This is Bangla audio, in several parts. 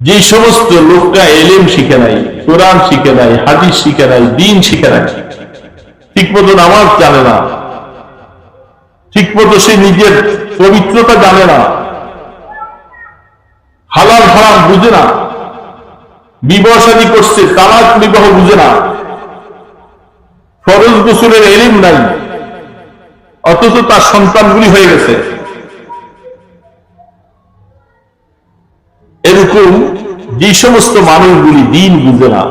যে সমস্ত লোকটা এলেম শিখে নাই, কোরআন শিখে নাই, হাদিস শিখে নাই, দিন শিখে নাই, ঠিক মতো নামাজ জানে না, ঠিক মতো সে নিজের পবিত্রতা জানে না, হালাল হারাম বুঝে না বিবাহ শাদী করছে, তালাক বিবাহ বুঝে না, ফরজ গোসলের এলিম নাই, অথচ তার সন্তানগুলি হয়ে গেছে। এরকম যে সমস্ত মানুষগুলি দিন বুঝে না।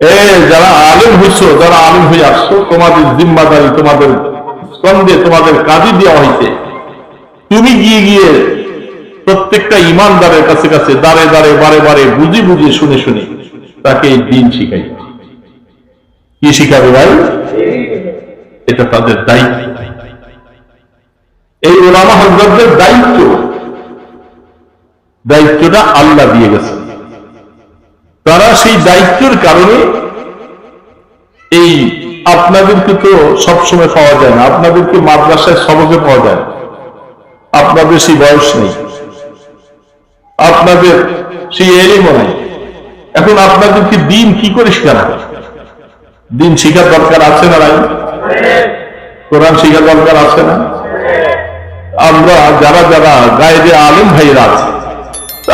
এ, যারা আলেম হইছ, যারা আলেম হয়ে আসছো, তোমাদের জিম্মাদারি, তোমাদের স্কন্ধে, তোমাদের কাজে দেওয়া হইছে। তুমি গিয়ে গিয়ে প্রত্যেকটা ইমানদারের কাছে কাছে দাঁড়ে দাঁড়ে, বারে বারে বুঝি বুঝি শুনে শুনে তাকে দিন শিখাই। কি শিখাবে ভাই? এটা তাদের দায়িত্ব। এই ওলামা হজরতদের দায়িত্ব দায়িত্বটা আল্লাহ দিয়ে গেছে। তারা সেই দায়িত্বের কারণে এই আপনাদেরকে তো সবসময় পাওয়া যায় না, আপনাদেরকে মাদ্রাসায় সবকে পাওয়া যায় আপনাদের সেই বয়স নেই, আপনাদের সেই এলিমও নাই। এখন আপনাদেরকে দিন কি করে শেখানো দিন শেখার দরকার আছে না কোরআন শেখার দরকার আছে না? আমরা যারা যারা গায়েবে আলেম ভাইরা আছে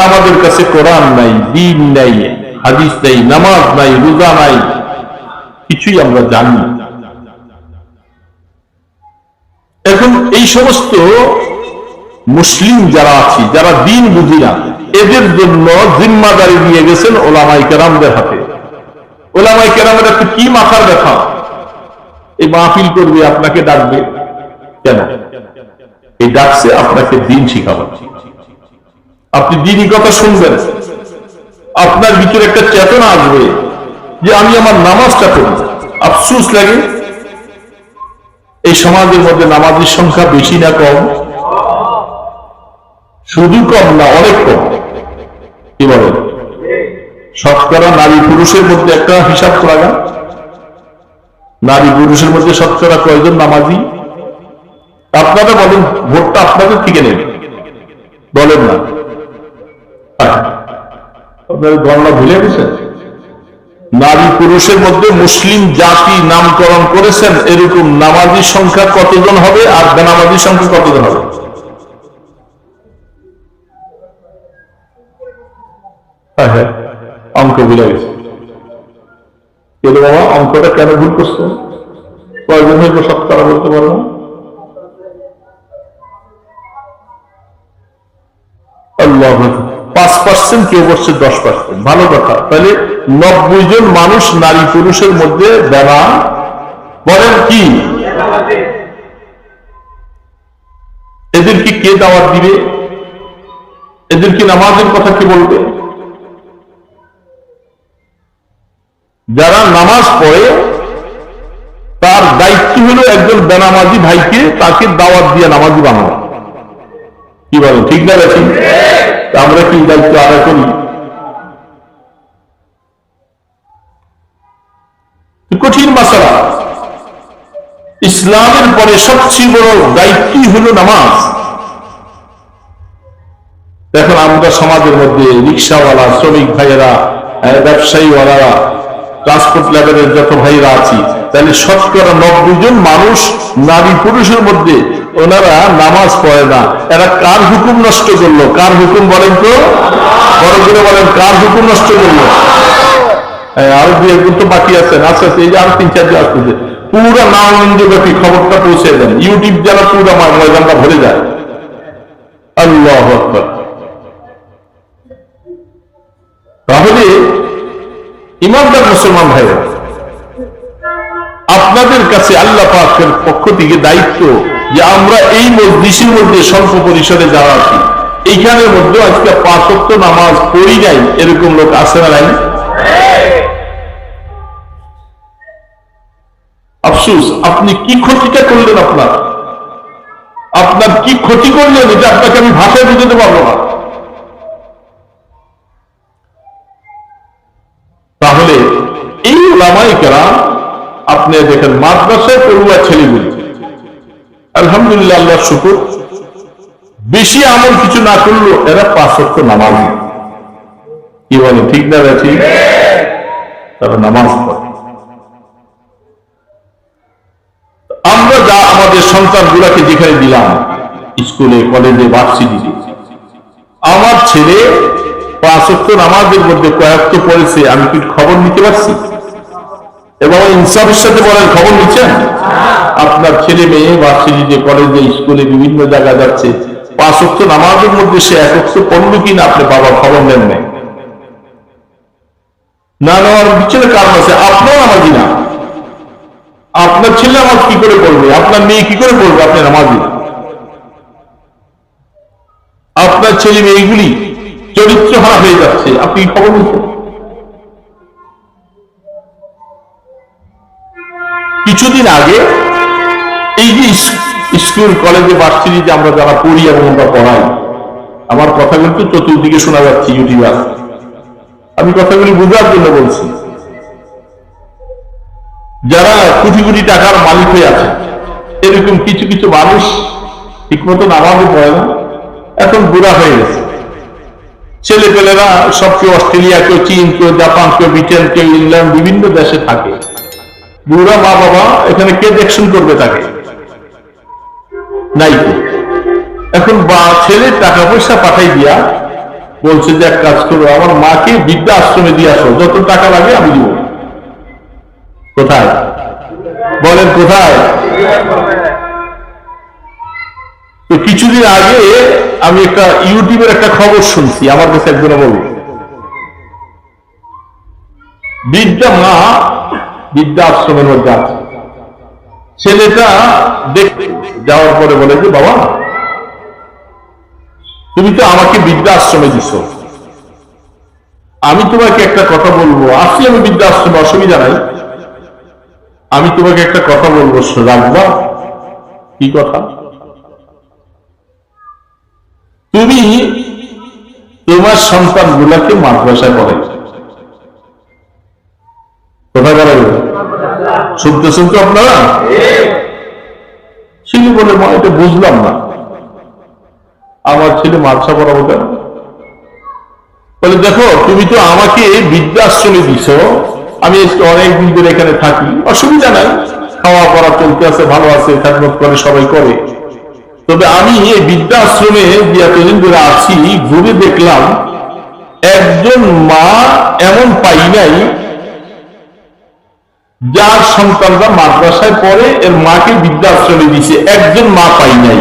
আমাদের কাছে কোরআন নাই, দিন নাই, হাদিস নাই, নামাজ নাই, রোজা নাই, কিছুই আমরা জানি এখন এই সমস্ত মুসলিম যারা আছি, যারা দিন বুঝি না, এদের জন্য জিম্মাদারি দিয়ে গেছেন ওলামাই কেরামদের হাতে। ওলামাই কেরামের একটু কি মাথার ব্যথা? এই মাহফিল করবে, আপনাকে ডাকবে, কেন? এই ডাকছে, আপনাকে দিন শিখাবে। আপনি দিনই কথা শুনবেন। আপনার ভিতরে একটা চেতনা আসবে যে আমি আমার নামাজটা পড়ি। আফসুস লাগে। এই সমাজের মধ্যে নামাজের সংখ্যা বেশি না কম? শুধু কম না, অনেক কম। কি বলেন? শতকরা নারী পুরুষের মধ্যে একটা হিসাব করা যান নারী পুরুষের মধ্যে শতকরা কয়জন নামাজি? আপনারা বলেন, ভোটটা আপনাদের থেকে নেবে। বলেন না। আপনারা গণনা ভুলে গেছেন নারী পুরুষের মধ্যে মুসলিম জাতি নামকরণ করেছেন, এরকম নামাজির সংখ্যা কতজন হবে আর বেনামাজির সংখ্যা কতজন হবে? হ্যাঁ হ্যাঁ অঙ্ক ভুলে গেছে। বাবা, অঙ্কটা কেন ভুল করছ কয়জন হইব সৎকারা বলতে পারব? পাঁচ পার্সেন্ট কেউ করছে দশ পার্সেন্ট ভালো কথা। তাহলে নব্বই জন মানুষ নারী পুরুষের মধ্যে বেলা বলেন কি? এদেরকে কে দাওয়াত দিবে? এদেরকে নামাজের কথা কে বলবে? যারা নামাজ পড়ে, তার দায়িত্ব হলো একজন বেনামাজি ভাইকে তাকে দাওয়াত দিয়ে নামাজি বানানো। কি বলেন, ঠিক না আমরা কি দায়িত্ব আদায় করি? কঠিন মাসালা। ইসলামের পরে সবচেয়ে বড় দায়িত্বই হলো নামাজ। এখন আমরা সমাজের মধ্যে রিক্সাওয়ালা, শ্রমিক ভাইয়েরা ব্যবসায়ীওয়ালারা ট্রান্সপোর্ট লেভেলের যত ভাইরা আছি, তাহলে শতকরা নব্বই জন মানুষ নারী পুরুষের মধ্যে ওনারা নামাজ পড়ে না। এরা কার হুকুম নষ্ট করল? কার হুকুম বলেন তো? বড় করে বলেন, কার হুকুম নষ্ট করল? আরও দুই একজন তো বাকি আছেন। আস্তে আস্তে এই যে আরও তিন চারজন আসতেছে। পুরো নামগঞ্জ ব্যাপী খবরটা পৌঁছে দেন। ইউটিউব যারা পুরো ময়দানটা ভরে যায়। আল্লাহ তাহলে, ইমানদার মুসলমান ভাইরা আপনাদের কাছে আল্লাহ পাকের পক্ষ থেকে দায়িত্ব যে আমরা এই মসজিদের মধ্যে স্বল্প পরিসরে যারা আছি, এইখানের মধ্যে আজকে পাঁচত্ব নামাজ পড়ি নাই, এরকম লোক আছে না নাই? আফসুস, আপনি কি ক্ষতিটা করলেন আপনার? আপনার কি ক্ষতি করলেন? এটা আপনাকে আমি ভাষায় বুঝতে পারব না। তাহলে এই ওলামাইকেরা আপনি দেখেন মাদ্রাসায় পড়ুয়া ছেলেগুলি আলহামদুলিল্লাহ আল্লাহ শুকুর। বেশি আমল কিছু না করলেও এরা পাঁচ নামাজ কি বলে, ঠিক না বেঠি তারা নামাজ পড়ে। আমরা যা আমাদের সন্তানগুলাকে যেখানে দিলাম, স্কুলে, কলেজে, ভার্সিটিতে, আমার ছেলে পাঁচক্ত নামাজের মধ্যে কয়েকত পড়েছে, আমি কি খবর নিতে পারছি? এবং ইনসাফের সাথে বলেন খবর নিচ্ছেন? আপনার ছেলে মেয়ে ভার্সিটিতে কলেজে স্কুলে বিভিন্ন জায়গায় যাচ্ছে পাঁচক্ত নামাজের মধ্যে সে একত্র পড়ল কিনা আপনি বাবা খবর নেন নাই। না নেওয়ার পিছনে কারণ আছে, আপনার নামাজি না। আপনার ছেলে নামাজ কি করে পড়বে আপনার মেয়ে কি করে পড়বে আপনি নামাজি? না আপনার ছেলে মেয়েগুলি চরিত্র হারা হয়ে যাচ্ছে, আপনি খবর নিচ্ছেন? কিছুদিন আগে এই যে স্কুল, কলেজে ভার্সিটিতে আমরা যারা পড়ি এবং আমরা পড়াই, আমার কথাগুলো তো চতুর্দিকে শোনা যাচ্ছে ইউটিউবে। আছে। আমি কথাগুলি বোঝার জন্য বলছি। যারা কোটি কোটি টাকার মালিক হয়ে আছে, এরকম কিছু কিছু মানুষ ঠিকমতো নামাজও পড়ে না, এখন বুড়া হয়ে গেছে। ছেলে পেলেরা সব কেউ অস্ট্রেলিয়া কেউ চীন, কেউ জাপান, কেউ ব্রিটেন, কেউ ইংল্যান্ড, বিভিন্ন দেশে থাকে। বুড়া মা বাবা এখানে কে দেখশন করবে তাকে? নাই। এখন বা ছেলে টাকা পয়সা পাঠাই দিয়া বলছে যে এক কাজ করো, আমার মাকে বিদ্যা আশ্রমে দিয়ে আসো, যত টাকা লাগে আমি দিব। কোথায়? বলেন কোথায়? তো কিছুদিন আগে আমি একটা ইউটিউবের একটা খবর শুনছি, আমার কাছে একজনে বলল। বিদ্যা মা বিদ্যা আশ্রমের মধ্যে আছে। ছেলেটা দেখতে যাওয়ার পরে বলে যে, বাবা, তুমি তো আমাকে বিদ্যা আশ্রমে দিছ। আমি তোমাকে একটা কথা বলব। আসি আমি বিদ্যা আশ্রমে অসুবিধা নাই। আমি তোমাকে একটা কথা বলব রাখবা কি কথা? তুমি তোমার সন্তান গুলাকে মাদ্রাসায় পড়ে কোথায় শুনতে শুনতে আপনারা? ছেলে বলে মা এটা বুঝলাম না। আমার ছেলে মাদ্রাসা পড়াবো কেন? বলে, দেখো, তুমি তো আমাকে বৃদ্ধাশ্রমে দিছ। আমি অনেকদিন ধরে এখানে থাকি। অসুবিধা নাই। খাওয়া পড়া চলতে আছে, ভালো আছে, খেদমত করে, সবাই করে। তবে আমি এই বৃদ্ধাশ্রমে যে এতদিন ধরে আছি, ঘুরে দেখলাম, একজন মা এমন পাই নাই যার সন্তানরা মাদ্রাসায় পড়ে, এর মাকে বৃদ্ধাশ্রমে দিছে। একজন মা পাই নাই।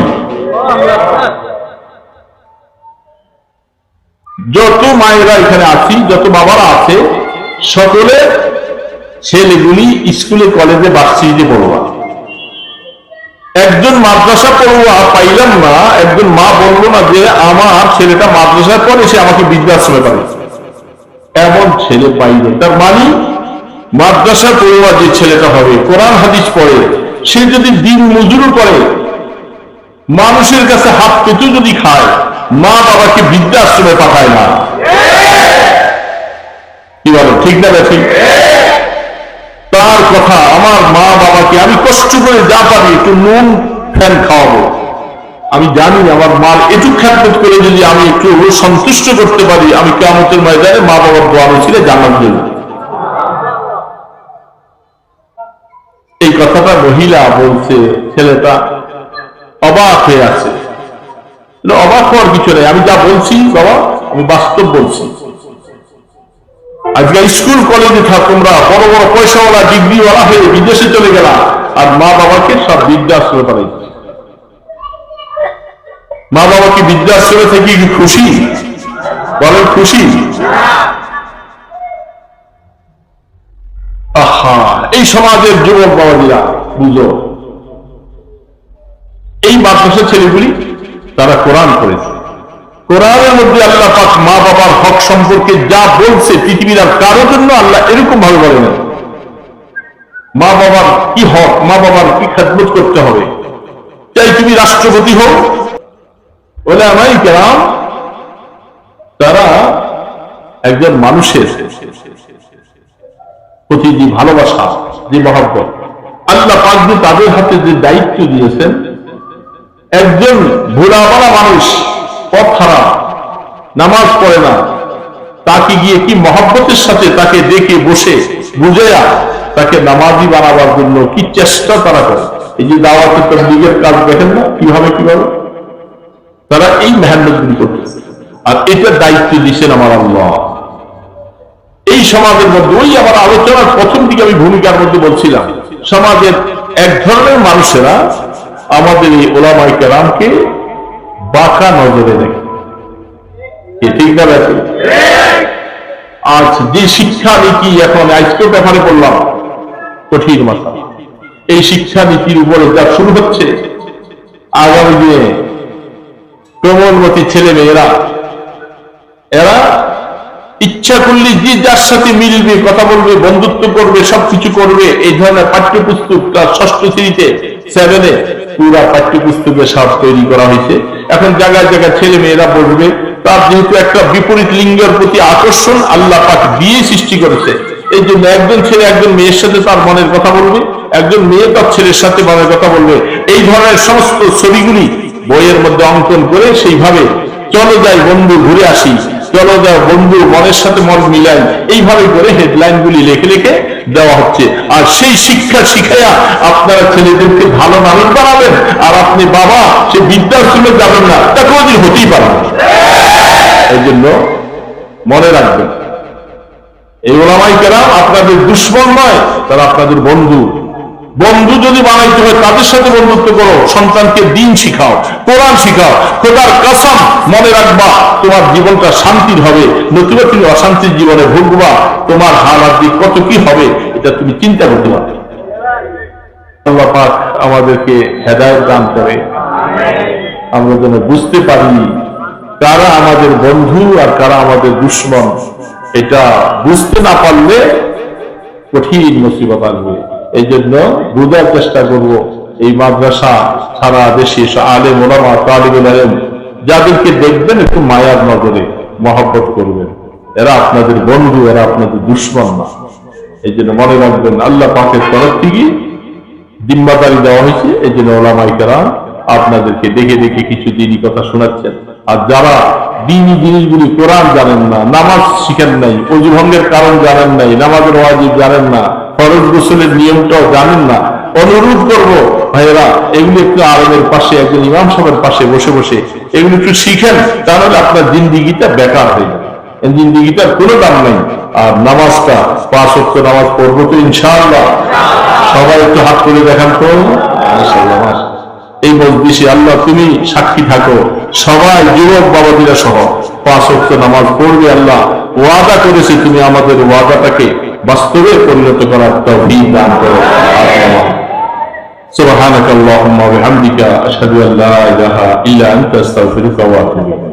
যত মায়েরা এখানে আছি, যত বাবারা আছে, সকলে ছেলেগুলি স্কুলে, কলেজে, ভার্সিটিতে পড়বা একজন মাদ্রাসা পড়ুয়া পাইলাম না, একজন মা বলল না যে, আমার ছেলেটা মাদ্রাসায় পড়ে, সে আমাকে বৃদ্ধাশ্রমে পাবে এমন ছেলে পাইলে তার মানে মাদ্রাসা পড়ুয়া যে ছেলেটা হবে, কোরআন হাদিস পড়ে, সে যদি দিন মজুর করে, মানুষের কাছে হাত পেতে যদি খায়, মা বাবাকে বৃদ্ধাশ্রমে পাঠায় না। কি বলো, ঠিক না ঠিক তার কথা আমার মা বাবাকে আমি কষ্ট করে যা পারি, একটু নুন, ফ্যান খাওয়াবো। আমি জানি আমার মার এটুক খ্যাত করে যদি আমি একটু সন্তুষ্ট করতে পারি, আমি কেমতের ময়দানে মা বাবার দোয়ানো ছিল জানার জন্য এই কথাটা মহিলা বলছে, ছেলেটা অবাক হয়ে আছে। অবাক হওয়ার কিছু নেই। আমি যা বলছি, বাবা, আমি বাস্তব বলছি। আজকে স্কুল, কলেজে থাক তোমরা, বড় বড় পয়সাওয়ালা, ডিগ্রিওয়ালা হয়ে বিদেশে চলে গেলা, আর মা বাবাকে সব বৃদ্ধাশ্রমে পাঠাইছে মা বাবাকে বৃদ্ধাশ্রমে থেকে খুশি? বলেন খুশি? এই সমাজের যুবক বাবাজিরা, বুঝো? এই মাদ্রাসা ছেলেগুলি, তারা কোরআন করেছে কোরআনের মধ্যে আল্লাহ পাক মা বাবার হক সম্পর্কে যা বলছে পৃথিবীর আর কারোর জন্য আল্লাহ এরকম ভাবে বলে না। মা বাবার কি হক, মা বাবার কি খেদমত করতে হবে? চাই তুমি রাষ্ট্রপতি হও। বলে আমাই কেরাম, তারা একজন মানুষের প্রতি যে ভালোবাসা, যে মহাব্বত, আল্লাহ পাক যে তাদের হাতে যে দায়িত্ব দিয়েছেন, একজন ভোলাপাড়া মানুষ, পথ হারা, নামাজ পড়ে না, তাকে গিয়ে কি মহাব্বতের সাথে তাকে ডেকে বসে বুঝেয়া তাকে নামাজি বানাবার জন্য কি চেষ্টা তারা করে? এই যে দাওয়াতে তবলিগের কাজ দেখেন না, কীভাবে কীভাবে? তারা এই মেহান্নতগুলি করতেছে। আর এটার দায়িত্ব দিচ্ছেন আমার আল্লাহ। এই সমাজের মধ্যে, ওই আমার আলোচনার প্রথম দিকে আমি ভূমিকার মধ্যে বলছিলাম, সমাজের এক ধরনের মানুষেরা আমাদের এই ওলামাই কেরামকে বাঁকা নজরে দেখে। আজ যে শিক্ষা নীতি এখন আজকের ব্যাপারে বললাম, কঠিন মাথা। এই শিক্ষা নীতির উপরে যা শুরু হচ্ছে, আগামী দিনে কোমলমতি ছেলে মেয়েরা, এরা ইচ্ছা করলে যে যার সাথে মিলবে, কথা বলবে, বন্ধুত্ব করবে, সবকিছু করবে, এই ধরনের পাঠ্যপুস্তক তার ষষ্ঠ শ্রেণীতে সেভেনে পুরা পাঠ্যপুস্তকের সব তৈরি করা হয়েছে। এখন জায়গায় জায়গায় ছেলে মেয়েরা বসবে তার যেহেতু একটা বিপরীত লিঙ্গের প্রতি আকর্ষণ আল্লাহ পাক দিয়ে সৃষ্টি করেছে। এই জন্য একজন ছেলে একজন মেয়ের সাথে তার মনের কথা বলবে, একজন মেয়ে তার ছেলের সাথে মনের কথা বলবে। এই ধরনের সমস্ত ছবিগুলি বইয়ের মধ্যে অঙ্কন করে সেইভাবে চলো যাই বন্ধু, ঘুরে আসি। চলো যাও বন্ধু মনের সাথে মন মিলাই এইভাবে করে হেডলাইন গুলি লিখে লিখে দেওয়া হচ্ছে। আর সেই শিক্ষা শিখাইয়া আপনারা ছেলেদেরকে ভালো মানুষ বানাবেন। আর আপনি বাবা, সে বৃদ্ধাশ্রমে যাবেন না, তা কোনোদিন হতেই পারে এই জন্য মনে রাখবেন, এই ওলামাই কেরাম আপনাদের দুশ্মন নয়, তারা আপনাদের বন্ধু। বন্ধু যদি বানাইতে হয়, তাদের সাথে বন্ধুত্ব করো, সন্তানকে দিন শিখাও, কোরআন শিখাও, খোদার কাসাম মনে রাখবা, তোমার জীবনটা শান্তির হবে নতুবা তুমি অশান্তির জীবনে ভুগবা, তোমার হালাত দিক কত কি হবে, এটা তুমি চিন্তা করতে পারবে আমাদেরকে হেদায়ত দান করে। আমরা যেন বুঝতে পারি কারা আমাদের বন্ধু আর কারা আমাদের দুশ্মন। এটা বুঝতে না পারলে কঠিন মুসিবত আসবে। এই জন্য বোঝার চেষ্টা করব, এই মাদ্রাসা সারা দেশে আলেম, ওলামা, তালিবুল আলেম যাদেরকে দেখবেন একটু মায়ার নজরে মহব্বত করবেন। এরা আপনাদের বন্ধু, এরা আপনাদের দুশ্মন না। এই জন্য মনে রাখবেন, আল্লাহ পাকের তরফ থেকে জিম্মাদারি দেওয়া হয়েছে। এই জন্য ওলামাইকারা আপনাদেরকে দেখে দেখে কিছু দিনই কথা শোনাচ্ছেন। আর যারা দিনই জিনিসগুলি কোরআন জানেন না, নামাজ শিখেন নাই অজুভঙ্গের কারণ জানেন নাই, নামাজের ওয়াজিব জানেন না ফরজ গোসলের নিয়মটাও জানেন না। অনুরোধ করব, ভাইয়েরা, এগুলি একটু আরবের পাশে, একজন ইমাম সাহেবের পাশে বসে বসে এগুলো একটু শিখেন তাহলে আপনার জিন্দিগিটা বেকার হয়ে যাবে। জিন্দিগিটার কোনো দাম নেই। আর নামাজটা, পাঁচ নামাজ পড়ব তো সবাই একটু হাত করে দেখান তো। এই মজলিসে আল্লাহ, তুমি সাক্ষী থাকো। সবাই, যুবক, বাবাদিরা সহ পাঁচ নামাজ পড়বে আল্লাহ। ওয়াদা করেছে তুমি আমাদের ওয়াদাটাকে বাস্তবে পরিণত করার তৌফিক দান করো سبحانك اللهم وبحمدك أشهد أن لا إله إلا أنت أستغفرك وأتوب إليك